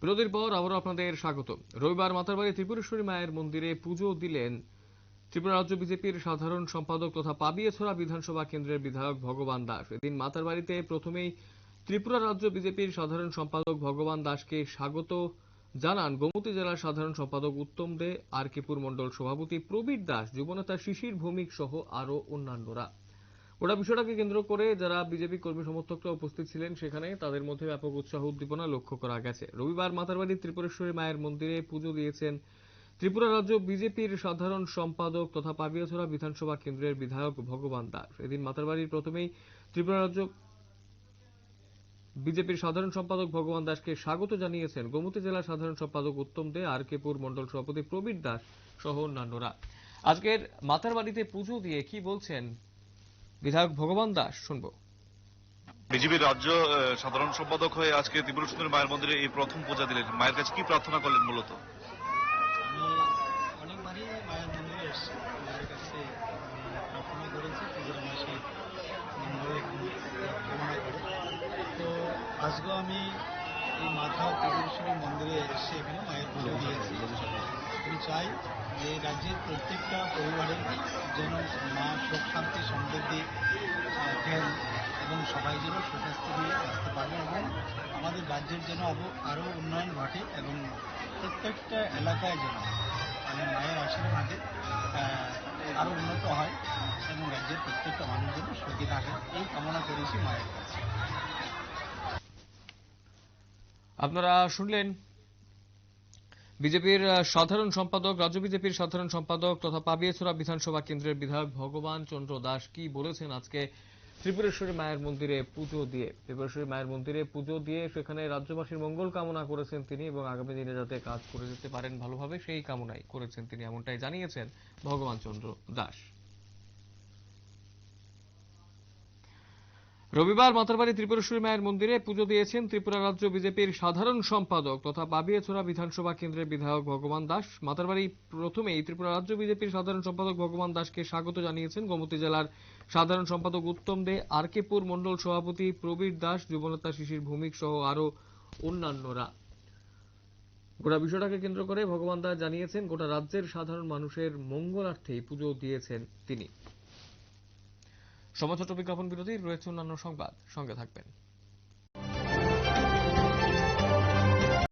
বিরতির পর আবারও আপনাদের স্বাগত। রবিবার মাতারবাড়ি ত্রিপুরেশ্বরী মায়ের মন্দিরে পুজো দিলেন ত্রিপুরা রাজ্য বিজেপির সাধারণ সম্পাদক তথা পাবিয়েছড়া বিধানসভা কেন্দ্রের বিধায়ক ভগবান দাস। এদিন মাতারবাড়িতে প্রথমেই ত্রিপুরা রাজ্য বিজেপির সাধারণ সম্পাদক ভগবান দাসকে স্বাগত জানান গোমতী জেলার সাধারণ সম্পাদক উত্তম দে, আর কেপুর মণ্ডল সভাপতি প্রবীর দাস, যুবনেতা শিশির ভৌমিক সহ আরও অন্যান্যরা। ওটা বিষয়টাকে কেন্দ্র করে যারা বিজেপি কর্মী সমর্থকরা উপস্থিত ছিলেন সেখানে তাদের মধ্যে ব্যাপক উৎসাহ উদ্দীপনা লক্ষ্য করা গেছে। রবিবার মাতারবাড়ি ত্রিপুরেশ্বরী মায়ের মন্দিরে পুজো দিয়েছেন ত্রিপুরা রাজ্য বিজেপির সাধারণ সম্পাদক তথা পাবিয়াছড়া বিধানসভা কেন্দ্রের বিধায়ক ভগবান দাস। এদিন মাতারবাড়ির প্রথমেই ত্রিপুরা রাজ্য বিজেপির সাধারণ সম্পাদক ভগবান দাসকে স্বাগত জানিয়েছেন। গোমতী জেলার সাধারণ সম্পাদক উত্তম দে আর কেপুর মন্ডল সভাপতি প্রবীর দাস সহ অন্যান্যরা। আজকের মাতারবাড়িতে পুজো দিয়ে কি বলছেন বিধায়ক ভগবান দাস শুনব। বিজেপির রাজ্য সাধারণ সম্পাদক হয়ে আজকে ত্রিপুরা সুন্দরী মায়ের মন্দিরে এই প্রথম পূজা দিলেন। মায়ের কাছে কি প্রার্থনা করলেন মূলত? আমি অনেকবারই মায়ের মন্দিরে এসেছি। মায়ের কাছে আমি প্রার্থনা করেছি পুজোর মাসে কামনা করে। তো আজকেও আমি এই মাথা ত্রিপুরেশ্বরী মন্দিরে এসে এখানে মায়ের পুজো দিয়েছি। আমি চাই যে রাজ্যের প্রত্যেকটা পরিবারের যেন মা সুখ, শান্তি, সমৃদ্ধি দেন এবং সবাই যেন সুস্বাস্থ্য নিয়ে আসতে পারবে এবং আমাদের রাজ্যের যেন আরও আরও উন্নয়ন ঘটে এবং প্রত্যেকটা এলাকায় যেন মানে মায়ের আশীর্বাদে আরও উন্নত হয় এবং রাজ্যের প্রত্যেকটা মানুষ যেন সুখী থাকে। এই কামনা করেছি মায়ের কাছে। আপনারা শুনলেন বিজেপির সাধারণ সম্পাদক, রাজ্য বিজেপির সাধারণ সম্পাদক তথা পাবিয়েছড়া বিধানসভা কেন্দ্রের বিধায়ক ভগবান চন্দ্র দাস কি বলেছেন আজকে ত্রিপুরেশ্বরী মায়ের মন্দিরে পুজো দিয়ে? ত্রিপুরেশ্বরী মায়ের মন্দিরে পুজো দিয়ে সেখানে রাজ্যবাসীর মঙ্গল কামনা করেছেন তিনি এবং আগামী দিনে যাতে কাজ করে যেতে পারেন ভালোভাবে, সেই কামনাই করেছেন তিনি, এমনটাই জানিয়েছেন ভগবান চন্দ্র দাস। রবিবার মাতারবাড়ি ত্রিপুরেশ্বরী মায়ের মন্দিরে পুজো দিয়েছেন ত্রিপুরা রাজ্য বিজেপির সাধারণ সম্পাদক তথা বাবিয়াছড়া বিধানসভা কেন্দ্রের বিধায়ক ভগবান দাস। মাতারবাড়ি প্রথমেই ত্রিপুরা রাজ্য বিজেপির সাধারণ সম্পাদক ভগবান দাসকে স্বাগত জানিয়েছেন। গোমতী জেলার সাধারণ সম্পাদক উত্তম দে, আরকেপুর মণ্ডল সভাপতি প্রবীর দাস, যুবনেতা শিশির ভৌমিক সহ আরও অন্যান্যরা। গোটা বিষয়টাকে কেন্দ্র করে ভগবান দাস জানিয়েছেন, গোটা রাজ্যের সাধারণ মানুষের মঙ্গলার্থেই পুজো দিয়েছেন তিনি। সমাচার বিজ্ঞাপন বিরোধী রয়েছে অন্যান্য সংবাদ। সঙ্গে থাকবেন।